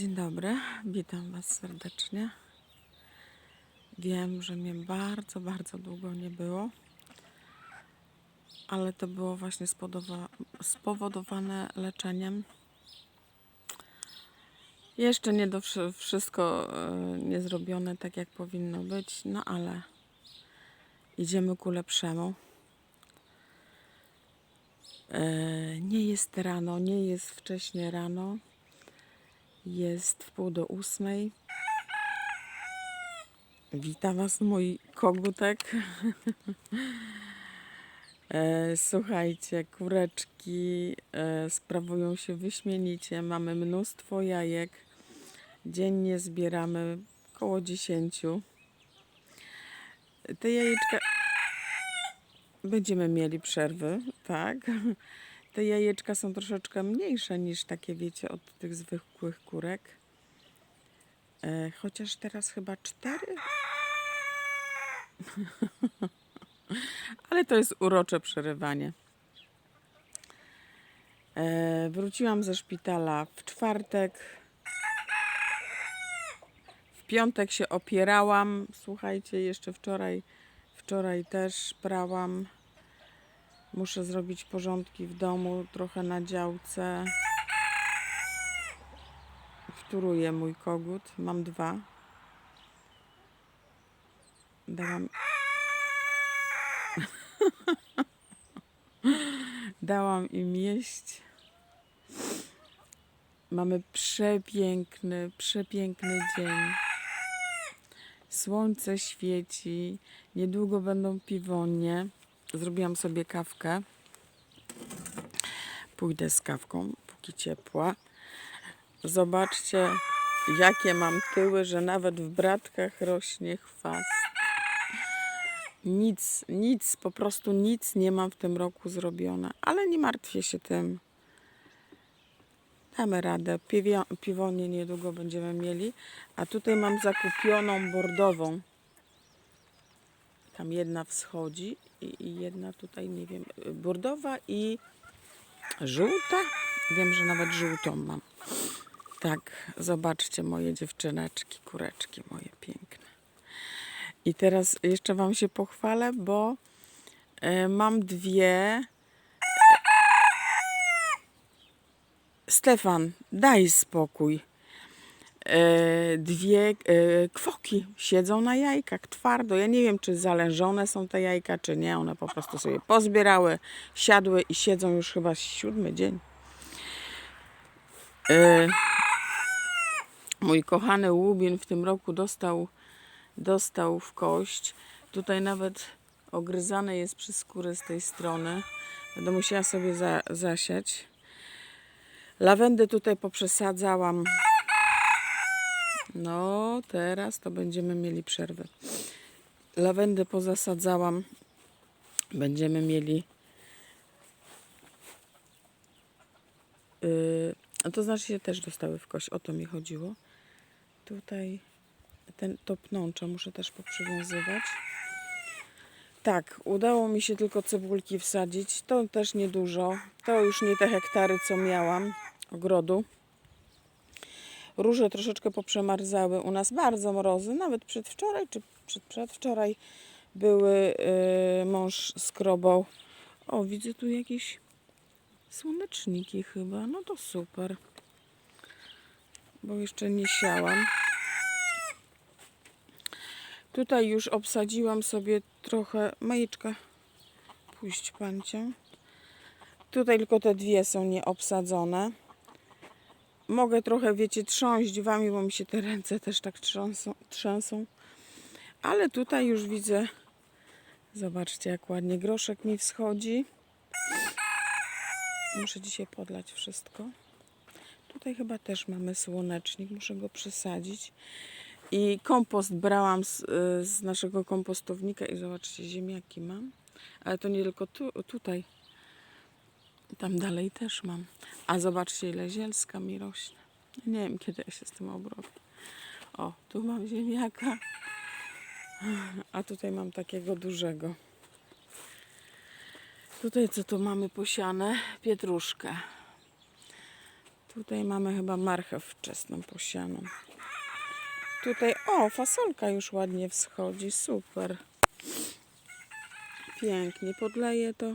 Dzień dobry, witam Was serdecznie. Wiem, że mnie bardzo, bardzo długo nie było, ale to było właśnie spowodowane leczeniem. Jeszcze nie do wszy- wszystko e, nie zrobione tak, jak powinno być, no ale idziemy ku lepszemu. E, Nie jest rano, nie jest wcześnie rano. Jest w pół do ósmej. Witam Was, mój kogutek. E, Słuchajcie, kureczki e, sprawują się wyśmienicie. Mamy mnóstwo jajek. Dziennie zbieramy około 10. Te jajeczka będziemy mieli przerwy, tak? Te jajeczka są troszeczkę mniejsze niż takie, wiecie, od tych zwykłych kurek. E, chociaż teraz chyba cztery. Ale to jest urocze przerywanie. E, wróciłam ze szpitala w czwartek. W piątek się opierałam. Słuchajcie, jeszcze wczoraj, wczoraj też prałam. Muszę zrobić porządki w domu, trochę na działce. Wtóruje mój kogut. Mam dwa. Dałam. Dałam im jeść. Mamy przepiękny, przepiękny dzień. Słońce świeci. Niedługo będą piwonie. Zrobiłam sobie kawkę. Pójdę z kawką, póki ciepła. Zobaczcie, jakie mam tyły, że nawet w bratkach rośnie chwast. Nic, nic, po prostu nic nie mam w tym roku zrobione, ale nie martwię się tym. Damy radę. Piwio, piwonie niedługo będziemy mieli. A tutaj mam zakupioną bordową. Tam jedna wschodzi i, i jedna tutaj, nie wiem, bordowa i żółta. Wiem, że nawet żółtą mam. Tak, zobaczcie moje dziewczyneczki, kureczki moje piękne. I teraz jeszcze Wam się pochwalę, bo e, mam dwie. Stefan, daj spokój. E, dwie e, kwoki siedzą na jajkach twardo. Ja nie wiem, czy zalężone są te jajka, czy nie. One po prostu sobie pozbierały, siadły i siedzą już chyba siódmy dzień. E, mój kochany łubin w tym roku dostał, dostał w kość. Tutaj nawet ogryzane jest przez skórę z tej strony. Będę musiała sobie za, zasiać. Lawendę tutaj poprzesadzałam. No, teraz to będziemy mieli przerwę. Lawendę pozasadzałam. Będziemy mieli. Yy, a to znaczy się też dostały w kość. O to mi chodziło. Tutaj ten, to pnącze muszę też poprzywiązywać. Tak, udało mi się tylko cebulki wsadzić. To też niedużo. To już nie te hektary, co miałam ogrodu. Róże troszeczkę poprzemarzały. U nas bardzo mrozy. Nawet przedwczoraj czy przed, przedwczoraj były. Yy, mąż skrobał. O, widzę tu jakieś słoneczniki chyba. No to super. Bo jeszcze nie siałam. Tutaj już obsadziłam sobie trochę. Majeczka, puść pancię. Tutaj tylko te dwie są nieobsadzone. Mogę trochę, wiecie, trząść wami, bo mi się te ręce też tak trzęsą. trzęsą. Ale tutaj już widzę. Zobaczcie, jak ładnie groszek mi wschodzi. Muszę dzisiaj podlać wszystko. Tutaj chyba też mamy słonecznik. Muszę go przesadzić. I kompost brałam z, y, z naszego kompostownika i zobaczcie, ziemniaki mam. Ale to nie tylko tu, tutaj. Tam dalej też mam. A zobaczcie, ile zielska mi rośnie. Nie wiem, kiedy ja się z tym obrobię. O, tu mam ziemniaka. A tutaj mam takiego dużego. Tutaj co tu mamy posiane? Pietruszkę. Tutaj mamy chyba marchew wczesną posianą. Tutaj, o, fasolka już ładnie wschodzi, super. Pięknie podleję to.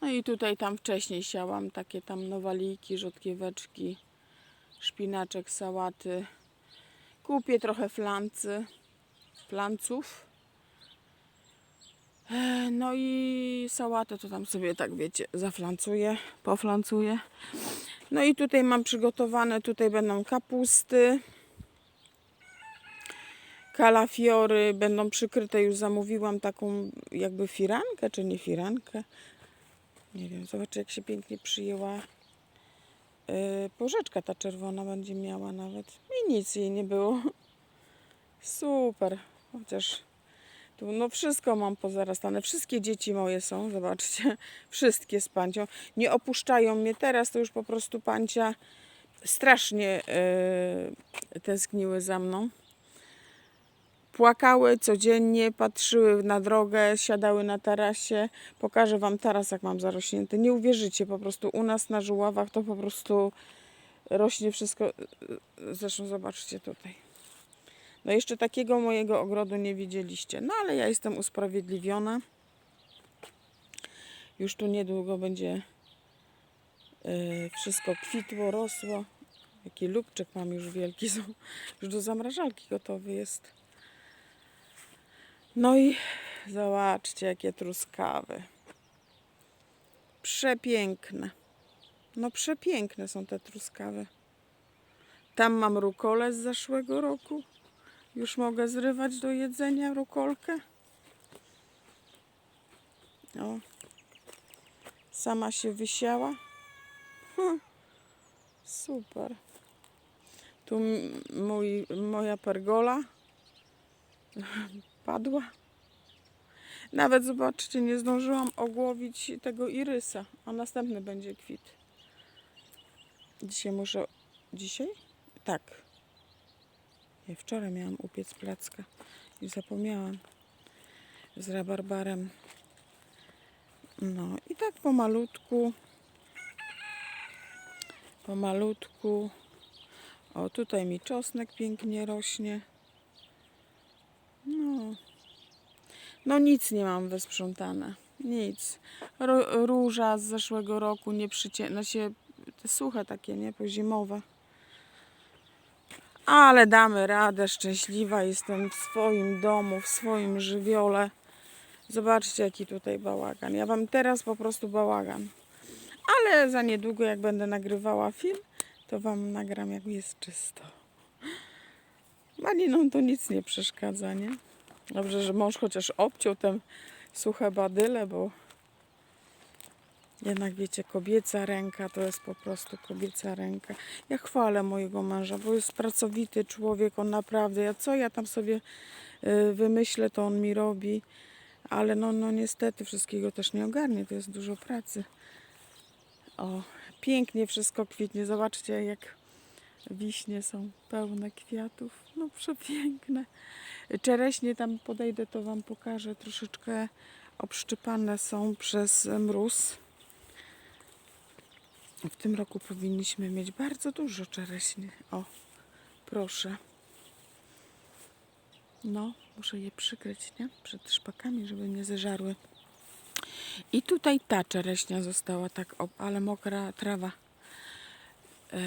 No i tutaj tam wcześniej siałam takie tam nowaliki, rzodkieweczki, szpinaczek, sałaty. Kupię trochę flancy, flanców. No i sałatę to tam sobie tak wiecie, zaflancuję, poflancuję. No i tutaj mam przygotowane, tutaj będą kapusty, kalafiory, będą przykryte, już zamówiłam taką jakby firankę, czy nie firankę. Nie wiem, zobaczę jak się pięknie przyjęła. Yy, porzeczka ta czerwona będzie miała nawet. I nic jej nie było. Super. Chociaż tu no wszystko mam pozarastane. Wszystkie dzieci moje są, zobaczcie. Wszystkie z pancią. Nie opuszczają mnie teraz, to już po prostu pancia strasznie yy, tęskniły za mną. Płakały codziennie, patrzyły na drogę, siadały na tarasie. Pokażę Wam taras, jak mam zarośnięty. Nie uwierzycie, po prostu u nas na żuławach to po prostu rośnie wszystko. Zresztą zobaczcie tutaj. No jeszcze takiego mojego ogrodu nie widzieliście. No ale ja jestem usprawiedliwiona. Już tu niedługo będzie yy, wszystko kwitło, rosło. Jaki lubczyk mam już wielki. Już do zamrażalki gotowy jest. No i zobaczcie, jakie truskawy. Przepiękne. No przepiękne są te truskawy. Tam mam rukolę z zeszłego roku. Już mogę zrywać do jedzenia rukolkę. O. Sama się wysiała. Hm. Super. Tu mój, moja pergola padła. Nawet zobaczcie, nie zdążyłam ogłowić tego irysa, a następny będzie kwit. Dzisiaj muszę. Dzisiaj? Tak. Nie, wczoraj miałam upiec placka i zapomniałam z rabarbarem. No i tak pomalutku. Pomalutku. O, tutaj mi czosnek pięknie rośnie. No. No nic nie mam wysprzątane. Nic. Róża z zeszłego roku nie przycię... Znaczy, te suche takie, nie? Pozimowe. Ale damy radę. Szczęśliwa jestem w swoim domu, w swoim żywiole. Zobaczcie, jaki tutaj bałagan. Ja wam teraz po prostu bałagan. Ale za niedługo, jak będę nagrywała film, to wam nagram, jak jest czysto. Malinom to nic nie przeszkadza, nie? Dobrze, że mąż chociaż obciął te suche badyle, bo jednak wiecie, kobieca ręka to jest po prostu kobieca ręka. Ja chwalę mojego męża, bo jest pracowity człowiek, on naprawdę, ja co ja tam sobie y, wymyślę, to on mi robi, ale no, no niestety wszystkiego też nie ogarnie, to jest dużo pracy. O, pięknie wszystko kwitnie, zobaczcie jak wiśnie są pełne kwiatów, no przepiękne. Czereśnie tam podejdę, to Wam pokażę. Troszeczkę obszczypane są przez mróz. W tym roku powinniśmy mieć bardzo dużo czereśni. O, proszę. No, muszę je przykryć, nie? Przed szpakami, żeby nie zeżarły. I tutaj ta czereśnia została tak, ale mokra trawa yy,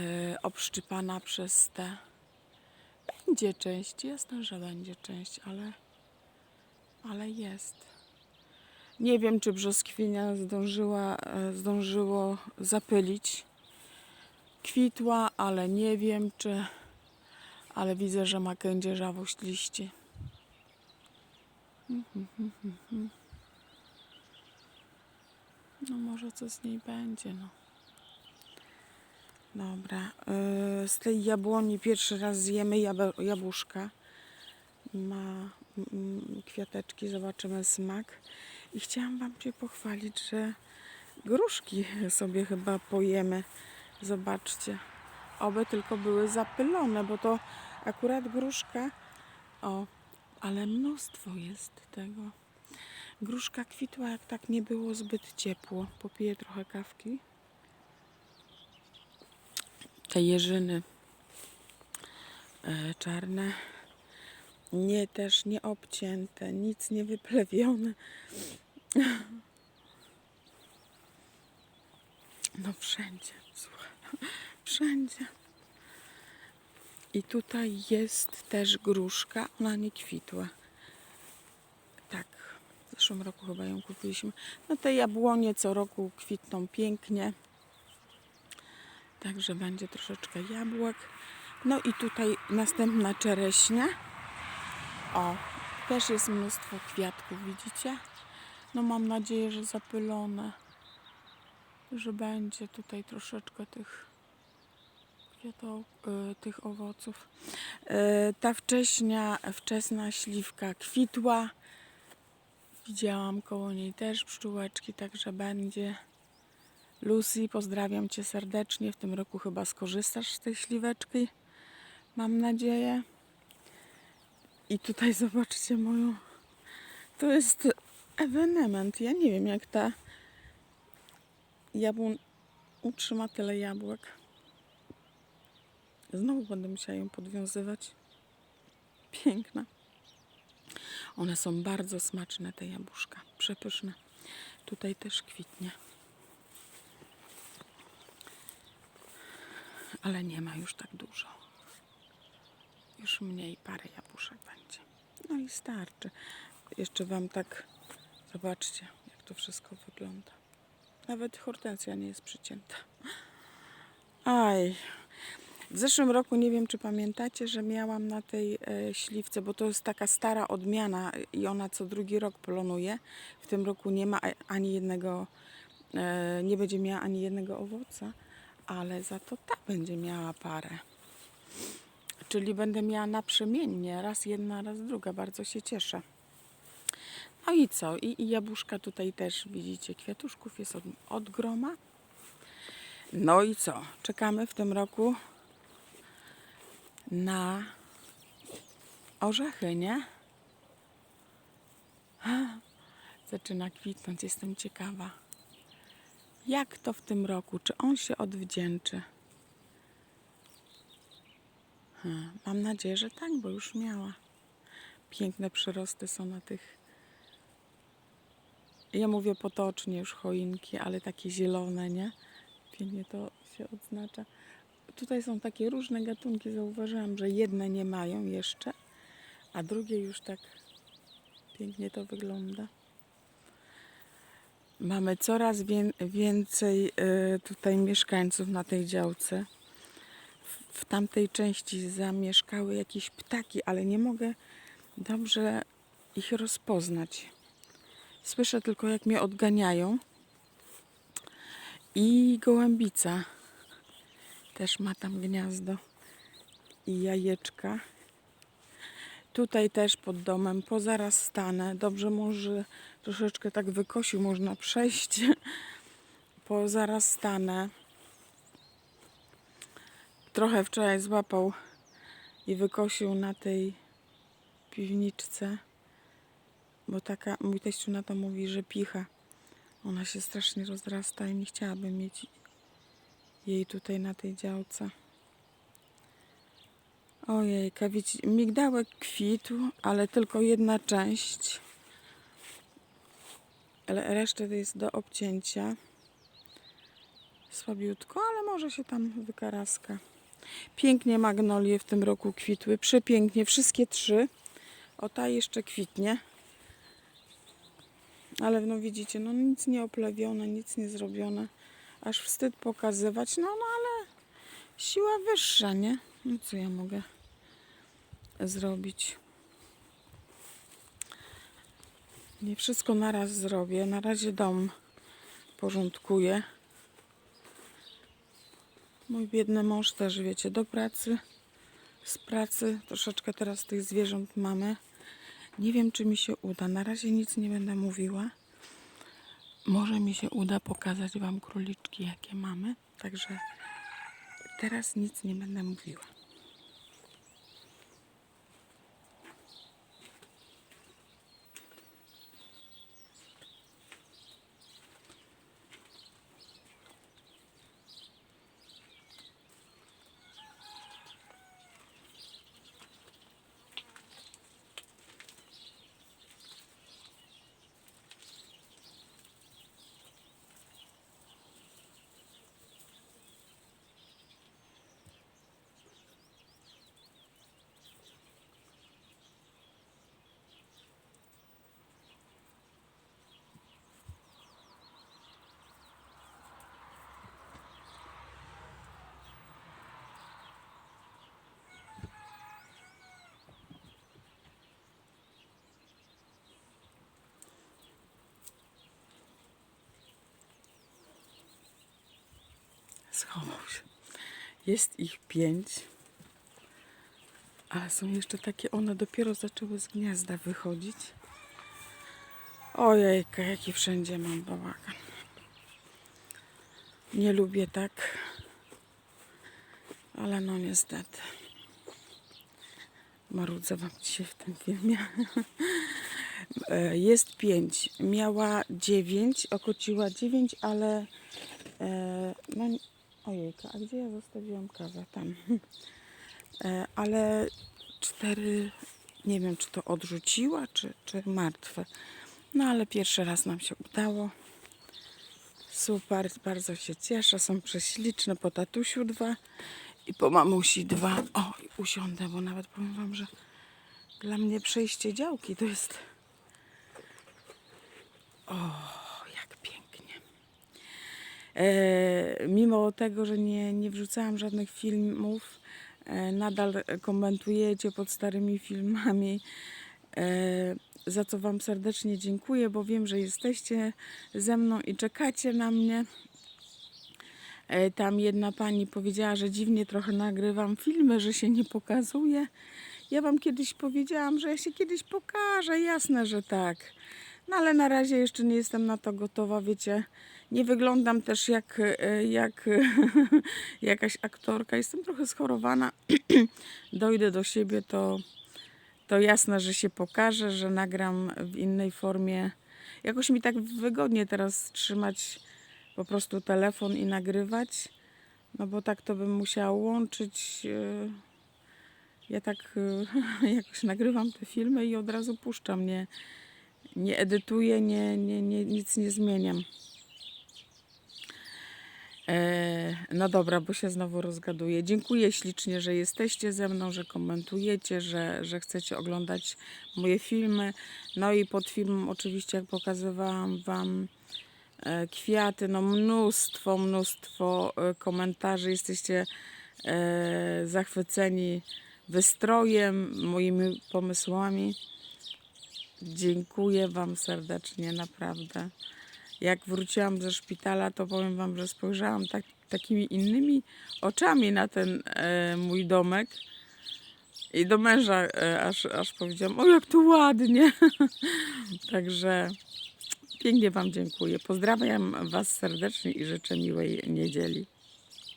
obszczypana przez te będzie część, jasne, że będzie część, ale, ale jest. Nie wiem, czy brzoskwinia zdążyła, e, zdążyło zapylić. Kwitła, ale nie wiem, czy... Ale widzę, że ma kędzierzawość liści. Mhm, mhm, mhm. No może co z niej będzie, no. Dobra. y, Z tej jabłoni pierwszy raz zjemy jab- jabłuszka. Ma mm, kwiateczki, zobaczymy smak. I chciałam Wam się pochwalić, że gruszki sobie chyba pojemy. Zobaczcie. Oby tylko były zapylone, bo to akurat gruszka. O, ale mnóstwo jest tego. Gruszka kwitła, jak tak nie było zbyt ciepło. Popiję trochę kawki. Te jeżyny e, czarne. Nie też nie obcięte, nic nie wyplewione. No wszędzie, słuchaj, wszędzie. I tutaj jest też gruszka, ona nie kwitła. Tak, w zeszłym roku chyba ją kupiliśmy. No te jabłonie co roku kwitną pięknie. Także będzie troszeczkę jabłek. No i tutaj następna czereśnia. O, też jest mnóstwo kwiatków, widzicie? No mam nadzieję, że zapylone. Że będzie tutaj troszeczkę tych kwiato, y, tych owoców. Y, ta wcześnia, wczesna śliwka kwitła. Widziałam koło niej też pszczółeczki, także będzie. Lucy, pozdrawiam Cię serdecznie. W tym roku chyba skorzystasz z tej śliweczki. Mam nadzieję. I tutaj zobaczcie moją. To jest ewenement. Ja nie wiem, jak ta jabłon utrzyma tyle jabłek. Znowu będę musiała ją podwiązywać. Piękna. One są bardzo smaczne, te jabłuszka. Przepyszne. Tutaj też kwitnie. Ale nie ma już tak dużo. Już mniej, parę jabłuszek będzie. No i starczy. Jeszcze Wam tak zobaczcie, jak to wszystko wygląda. Nawet hortensja nie jest przycięta. Aj. W zeszłym roku, nie wiem czy pamiętacie, że miałam na tej e, śliwce, bo to jest taka stara odmiana i ona co drugi rok polonuje. W tym roku nie ma ani jednego, e, nie będzie miała ani jednego owoca, ale za to ta będzie miała parę. Czyli będę miała naprzemiennie, raz jedna, raz druga. Bardzo się cieszę. No i co? I, i jabłuszka tutaj też widzicie, kwiatuszków jest od, od groma. No i co? Czekamy w tym roku na orzechy, nie? Zaczyna kwitnąć, jestem ciekawa. Jak to w tym roku? Czy on się odwdzięczy? Hmm, Mam nadzieję, że tak, bo już miała. Piękne przyrosty są na tych. Ja mówię potocznie już choinki, ale takie zielone, nie? Pięknie to się odznacza. Tutaj są takie różne gatunki. Zauważyłam, że jedne nie mają jeszcze, a drugie już tak pięknie to wygląda. Mamy coraz wię- więcej y, tutaj mieszkańców na tej działce. W, w tamtej części zamieszkały jakieś ptaki, ale nie mogę dobrze ich rozpoznać. Słyszę tylko, jak mnie odganiają. I gołębica też ma tam gniazdo i jajeczka. Tutaj też pod domem, pozaraz stanę. Dobrze może troszeczkę tak wykosił, można przejść. Pozaraz stanę. Trochę wczoraj złapał i wykosił na tej piwniczce, bo taka, mój teściu na to mówi, że picha. Ona się strasznie rozrasta i nie chciałabym mieć jej tutaj na tej działce. Ojej, widzicie, migdałek kwitł, ale tylko jedna część. Ale resztę jest do obcięcia. Słabiutko, ale może się tam wykaraska. Pięknie magnolie w tym roku kwitły. Przepięknie, wszystkie trzy. O ta jeszcze kwitnie. Ale no widzicie, no nic nie oplewione, nic nie zrobione. Aż wstyd pokazywać. No, no ale siła wyższa, nie? No co ja mogę zrobić? Nie wszystko naraz zrobię. Na razie dom porządkuję. Mój biedny mąż też, wiecie, do pracy. Z pracy troszeczkę teraz tych zwierząt mamy. Nie wiem, czy mi się uda. Na razie nic nie będę mówiła. Może mi się uda pokazać Wam króliczki, jakie mamy. Także teraz nic nie będę mówiła. Schował się. Jest ich pięć. Ale są jeszcze takie, one dopiero zaczęły z gniazda wychodzić. Ojejka, jaki wszędzie mam bałagan. Nie lubię tak. Ale no niestety. Marudzę wam dzisiaj w tym filmie. E, Jest pięć. Miała dziewięć, okociła dziewięć, ale e, no ojejka, a gdzie ja zostawiłam kawę? Tam. E, ale cztery, nie wiem czy to odrzuciła, czy, czy martwe. No ale pierwszy raz nam się udało. Super, bardzo się cieszę. Są prześliczne. Po tatusiu dwa i po mamusi dwa. O, usiądę, bo nawet powiem wam, że dla mnie przejście działki to jest... O, mimo tego, że nie, nie wrzucałam żadnych filmów, e, nadal komentujecie pod starymi filmami. E, za co Wam serdecznie dziękuję, bo wiem, że jesteście ze mną i czekacie na mnie. E, Tam jedna pani powiedziała, że dziwnie trochę nagrywam filmy, że się nie pokazuje. Ja Wam kiedyś powiedziałam, że ja się kiedyś pokażę, jasne, że tak. No ale na razie jeszcze nie jestem na to gotowa, wiecie. Nie wyglądam też jak, e, jak jakaś aktorka. Jestem trochę schorowana. Dojdę do siebie, to, to jasne, że się pokażę, że nagram w innej formie. Jakoś mi tak wygodnie teraz trzymać po prostu telefon i nagrywać. No bo tak to bym musiała łączyć. e, Ja tak e, jakoś nagrywam te filmy i od razu puszczam. Nie, nie edytuję, nie, nie, nie, nic nie zmieniam. E, no dobra, bo się znowu rozgaduję. Dziękuję ślicznie, że jesteście ze mną, że komentujecie, że, że chcecie oglądać moje filmy. No i pod filmem oczywiście, jak pokazywałam Wam e, kwiaty, no mnóstwo, mnóstwo e, komentarzy. Jesteście zachwyceni wystrojem, moimi pomysłami. Dziękuję Wam serdecznie, naprawdę. Jak wróciłam ze szpitala, to powiem Wam, że spojrzałam tak, takimi innymi oczami na ten e, mój domek. I do męża e, aż, aż powiedziałam, o jak tu ładnie. Także pięknie Wam dziękuję. Pozdrawiam Was serdecznie i życzę miłej niedzieli.